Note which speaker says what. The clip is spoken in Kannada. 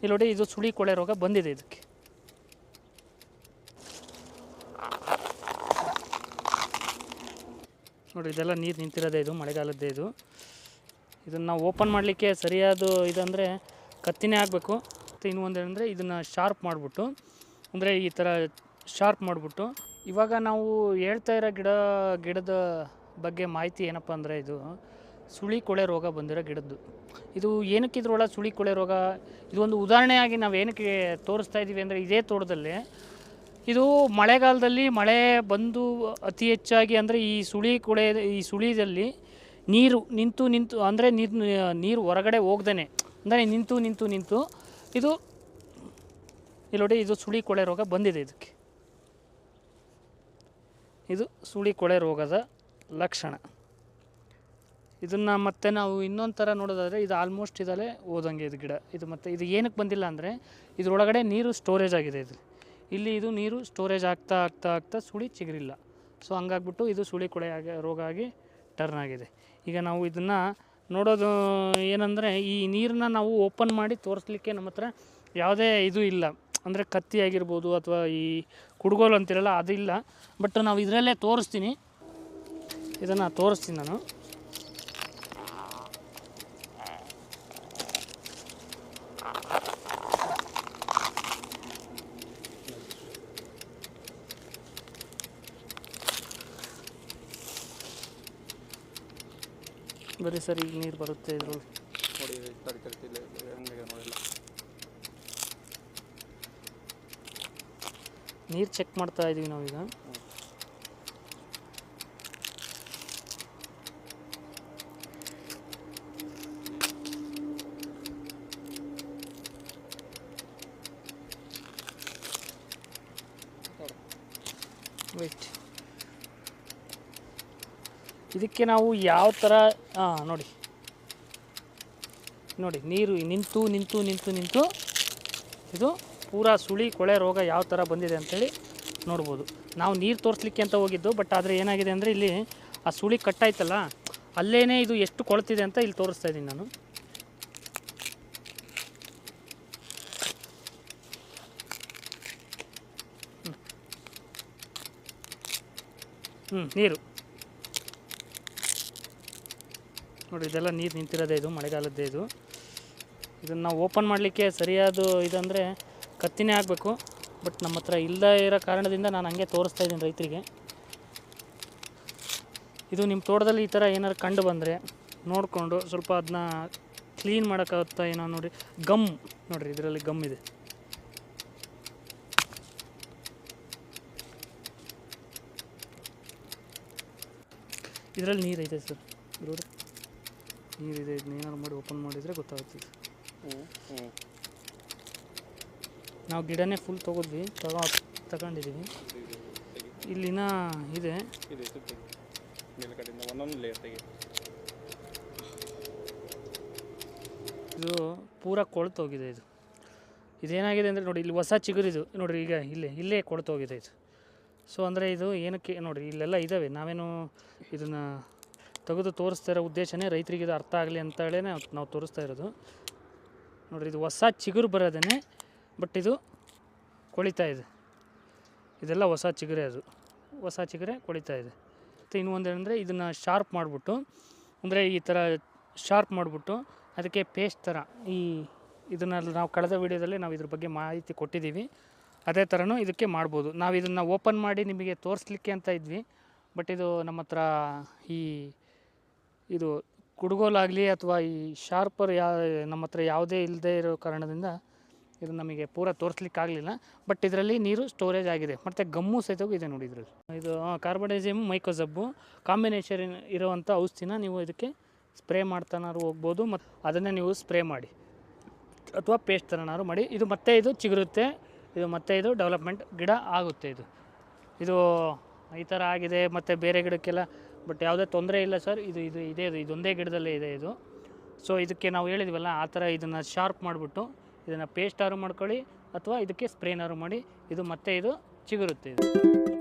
Speaker 1: ಇಲ್ಲಿ ನೋಡಿ ಇದು ಸುಳಿ ಕೊಳೆ ರೋಗ ಬಂದಿದೆ ಇದಕ್ಕೆ. ನೋಡಿ ಇದೆಲ್ಲ ನೀರು ನಿಂತಿರೋದೇ ಇದು, ಮಳೆಗಾಲದ್ದೇ ಇದು. ಇದನ್ನು ನಾವು ಓಪನ್ ಮಾಡಲಿಕ್ಕೆ ಸರಿಯಾದ ಇದಂದರೆ ಕತ್ತಿನೇ ಆಗಬೇಕು. ಮತ್ತು ಇನ್ನೂ ಒಂದೇನೆಂದರೆ ಇದನ್ನು ಶಾರ್ಪ್ ಮಾಡಿಬಿಟ್ಟು, ಅಂದರೆ ಈ ಥರ ಶಾರ್ಪ್ ಮಾಡಿಬಿಟ್ಟು, ಇವಾಗ ನಾವು ಹೇಳ್ತಾ ಇರೋ ಗಿಡ, ಗಿಡದ ಬಗ್ಗೆ ಮಾಹಿತಿ ಏನಪ್ಪ ಅಂದರೆ ಇದು ಸುಳಿ ಕೊಳೆ ರೋಗ ಬಂದಿರೋ ಗಿಡದ್ದು. ಇದು ಏನಕ್ಕೆ ಸುಳಿ ಕೊಳೆ ರೋಗ? ಇದು ಒಂದು ಉದಾಹರಣೆಯಾಗಿ ನಾವು ಏನಕ್ಕೆ ತೋರಿಸ್ತಾ ಇದ್ದೀವಿ ಅಂದರೆ ಇದೇ ತೋಟದಲ್ಲಿ ಇದು ಮಳೆಗಾಲದಲ್ಲಿ ಮಳೆ ಬಂದು ಅತಿ ಹೆಚ್ಚಾಗಿ ಅಂದರೆ ಈ ಸುಳಿ ಕೊಳೆ ಈ ಸುಳಿದಲ್ಲಿ ನೀರು ನಿಂತು ನಿಂತು ಅಂದರೆ ನೀರು ನೀರು ಹೊರಗಡೆ ಹೋಗ್ದೇ ಅಂದರೆ ನಿಂತು ನಿಂತು ನಿಂತು ಇದು ಇಲ್ಲಿ ನೋಡಿ ಇದು ಸುಳಿ ಕೊಳೆ ರೋಗ ಬಂದಿದೆ ಇದಕ್ಕೆ. ಇದು ಸುಳಿ ಕೊಳೆ ರೋಗದ ಲಕ್ಷಣ. ಇದನ್ನು ಮತ್ತೆ ನಾವು ಇನ್ನೊಂದು ಥರ ನೋಡೋದಾದರೆ ಇದು ಆಲ್ಮೋಸ್ಟ್ ಇದಲ್ಲೇ ಹೋದಂಗೆ ಇದು ಗಿಡ. ಇದು ಮತ್ತು ಇದು ಏನಕ್ಕೆ ಬಂದಿಲ್ಲ ಅಂದರೆ ಇದರೊಳಗಡೆ ನೀರು ಸ್ಟೋರೇಜ್ ಆಗಿದೆ ಇದು. ಇಲ್ಲಿ ಇದು ನೀರು ಸ್ಟೋರೇಜ್ ಆಗ್ತಾ ಆಗ್ತಾ ಆಗ್ತಾ ಸುಳಿ ಚಿಗುರಿಲ್ಲ. ಸೊ ಹಂಗಾಗ್ಬಿಟ್ಟು ಇದು ಸುಳಿ ಕೊಳೆ ಆಗಿ, ರೋಗ ಆಗಿ ಟರ್ನ್ ಆಗಿದೆ. ಈಗ ನಾವು ಇದನ್ನು ನೋಡೋದು ಏನಂದರೆ ಈ ನೀರನ್ನ ನಾವು ಓಪನ್ ಮಾಡಿ ತೋರಿಸ್ಲಿಕ್ಕೆ ನಮ್ಮ ಹತ್ರ ಯಾವುದೇ ಇದು ಇಲ್ಲ. ಅಂದರೆ ಕತ್ತಿ ಆಗಿರ್ಬೋದು ಅಥವಾ ಈ ಕುಡ್ಗೋಲು ಅಂತಿರಲ್ಲ ಅದಿಲ್ಲ ಬಟ್ ನಾವು ಇದರಲ್ಲೇ ತೋರಿಸ್ತೀನಿ. ಇದನ್ನು ತೋರಿಸ್ತೀನಿ ನಾನು. ಬರೀ ಸರ್ ಈಗ ನೀರು ಬರುತ್ತೆ ಇದ್ರಲ್ಲಿ.
Speaker 2: ನೋಡಿ ತಡಿ ತಡಿ ಇಲ್ಲ ಹಂಗೆ ನೋಡಿಲ್ಲ.
Speaker 1: ನೀರು ಚೆಕ್ ಮಾಡ್ತಾ ಇದೀವಿ ನಾವೀಗ. ವೆಯ್ಟ್ ಇದಕ್ಕೆ ನಾವು ಯಾವ ಥರ ನೋಡಿ. ನೋಡಿ, ನೀರು ನಿಂತು ನಿಂತು ನಿಂತು ನಿಂತು ಇದು ಪೂರಾ ಸುಳಿ, ಕೊಳೆ ರೋಗ ಯಾವ ಥರ ಬಂದಿದೆ ಅಂಥೇಳಿ ನೋಡ್ಬೋದು. ನಾವು ನೀರು ತೋರಿಸ್ಲಿಕ್ಕೆ ಅಂತ ಹೋಗಿದ್ದು, ಬಟ್ ಆದರೆ ಏನಾಗಿದೆ ಅಂದರೆ ಇಲ್ಲಿ ಆ ಸುಳಿ ಕಟ್ಟಾಯ್ತಲ್ಲ ಅಲ್ಲೇ ಇದು ಎಷ್ಟು ಕೊಳ್ತಿದೆ ಅಂತ ಇಲ್ಲಿ ತೋರಿಸ್ತಾ ಇದ್ದೀನಿ ನಾನು. ಹ್ಞೂ ನೀರು. ನೋಡಿ, ಇದೆಲ್ಲ ನೀರು ನಿಂತಿರೋದೇ ಇದು, ಮಳೆಗಾಲದ್ದೇ ಇದು. ಇದನ್ನು ನಾವು ಓಪನ್ ಮಾಡಲಿಕ್ಕೆ ಸರಿಯಾದ ಇದಂದರೆ ಕತ್ತಿನೇ ಆಗಬೇಕು. ಬಟ್ ನಮ್ಮ ಹತ್ರ ಇರೋ ಕಾರಣದಿಂದ ನಾನು ಹಂಗೆ ತೋರಿಸ್ತಾ ಇದ್ದೀನಿ ರೈತರಿಗೆ. ಇದು ನಿಮ್ಮ ತೋಟದಲ್ಲಿ ಈ ಥರ ಏನಾರು ಕಂಡು ಬಂದರೆ ನೋಡಿಕೊಂಡು ಸ್ವಲ್ಪ ಅದನ್ನ ಕ್ಲೀನ್ ಮಾಡೋಕ್ಕಾಗುತ್ತಾ ಏನೋ ನೋಡಿ. ಗಮ್ ನೋಡಿರಿ, ಇದರಲ್ಲಿ ಗಮ್ ಇದೆ. ಇದರಲ್ಲಿ ನೀರೈತೆ ಸರ್. ನೀರಿದೆ ಇದನ್ನ ಏನಾದ್ರು ಮಾಡಿ ಓಪನ್ ಮಾಡಿದರೆ ಗೊತ್ತಾಗುತ್ತೆ ನಾವು ಗಿಡನೇ ಫುಲ್ ತೊಗೊಂಡ್ವಿ ತಗೋ ತಗೊಂಡಿದ್ದೀವಿ ಇಲ್ಲಿನ ಇದೆ. ಇದು ಪೂರ ಕೊಳ್ತೋಗಿದೆ ಇದು. ಇದೇನಾಗಿದೆ ಅಂದರೆ ನೋಡಿ ಇಲ್ಲಿ ಹೊಸ ಚಿಗುರಿದು ನೋಡಿರಿ ಈಗ ಇಲ್ಲೇ ಇಲ್ಲೇ ಕೊಳ್ತೋಗಿದೆ ಇದು. ಸೊ ಅಂದರೆ ಇದು ಏನಕ್ಕೆ ನೋಡಿರಿ ಇಲ್ಲೆಲ್ಲ ಇದ್ದಾವೆ ನಾವೇನು ಇದನ್ನು ತೆಗೆದು ತೋರಿಸ್ತಾ ಇರೋ ಉದ್ದೇಶನೇ ರೈತರಿಗೆ ಇದು ಅರ್ಥ ಆಗಲಿ ಅಂತೇಳಿ ನಾವು ತೋರಿಸ್ತಾ ಇರೋದು. ನೋಡಿರಿ, ಇದು ಹೊಸ ಚಿಗುರು ಬರೋದೇ ಬಟ್ ಇದು ಕೊಳಿತಾ ಇದೆ. ಇದೆಲ್ಲ ಹೊಸ ಚಿಗುರೆ ಅದು. ಹೊಸ ಚಿಗುರೆ ಕೊಳಿತಾ ಇದೆ. ಮತ್ತು ಇನ್ನೂ ಒಂದೇನೆಂದರೆ ಇದನ್ನು ಶಾರ್ಪ್ ಮಾಡಿಬಿಟ್ಟು, ಅಂದರೆ ಈ ಥರ ಶಾರ್ಪ್ ಮಾಡಿಬಿಟ್ಟು ಅದಕ್ಕೆ ಪೇಸ್ಟ್ ಥರ ಈ ಇದನ್ನು ನಾವು ಕಳೆದ ವಿಡಿಯೋದಲ್ಲಿ ನಾವು ಇದ್ರ ಬಗ್ಗೆ ಮಾಹಿತಿ ಕೊಟ್ಟಿದ್ದೀವಿ. ಅದೇ ಥರನೂ ಇದಕ್ಕೆ ಮಾಡ್ಬೋದು. ನಾವು ಇದನ್ನು ಓಪನ್ ಮಾಡಿ ನಿಮಗೆ ತೋರಿಸ್ಲಿಕ್ಕೆ ಅಂತ ಇದ್ವಿ. ಬಟ್ ಇದು ನಮ್ಮ ಹತ್ರ ಈ ಇದು ಕುಡುಗೋಲಾಗಲಿ ಅಥವಾ ಈ ಶಾರ್ಪರ್ ಯಾ, ನಮ್ಮ ಹತ್ರ ಯಾವುದೇ ಇಲ್ಲದೆ ಇರೋ ಕಾರಣದಿಂದ ಇದು ನಮಗೆ ಪೂರ ತೋರಿಸ್ಲಿಕ್ಕೆ ಆಗಲಿಲ್ಲ ಬಟ್ ಇದರಲ್ಲಿ ನೀರು ಸ್ಟೋರೇಜ್ ಆಗಿದೆ. ಮತ್ತು ಗಮ್ಮು ಸಹಿತವೂ ಇದೆ ನೋಡಿ ಇದರಲ್ಲಿ. ಇದು ಕಾರ್ಬಡೈಸಿಯಮ್ ಮೈಕೋಸಬ್ಬು ಕಾಂಬಿನೇಷನ್ ಇರುವಂಥ ಔಷಧಿನ ನೀವು ಇದಕ್ಕೆ ಸ್ಪ್ರೇ ಮಾಡ್ತಾನಾದ್ರು ಹೋಗ್ಬೋದು ಮತ್ತು ಅದನ್ನೇ ನೀವು ಸ್ಪ್ರೇ ಮಾಡಿ. ಅಥವಾ ಪೇಸ್ಟ್ ಥರನಾದ್ರು ಮಾಡಿ. ಇದು ಮತ್ತೆ ಇದು ಚಿಗುರುತ್ತೆ. ಇದು ಮತ್ತೆ ಇದು ಡೆವಲಪ್ಮೆಂಟ್ ಗಿಡ ಆಗುತ್ತೆ ಇದು. ಇದು ಈ ಥರ ಆಗಿದೆ, ಮತ್ತು ಬೇರೆ ಗಿಡಕ್ಕೆಲ್ಲ, ಬಟ್ ಯಾವುದೇ ತೊಂದರೆ ಇಲ್ಲ ಸರ್. ಇದು ಇದು ಇದೇ, ಇದು ಇದೊಂದೇ ಗಿಡದಲ್ಲೇ ಇದೆ ಇದು. ಸೊ ಇದಕ್ಕೆ ನಾವು ಹೇಳಿದ್ವಲ್ಲ, ಆ ಥರ ಇದನ್ನು ಶಾರ್ಪ್ ಮಾಡಿಬಿಟ್ಟು, ಇದನ್ನು ಪೇಸ್ಟಾರು ಮಾಡ್ಕೊಳ್ಳಿ, ಅಥವಾ ಇದಕ್ಕೆ ಸ್ಪ್ರೇನಾರು ಮಾಡಿ, ಇದು ಮತ್ತೆ ಇದು ಚಿಗುರುತ್ತೆ ಇದು.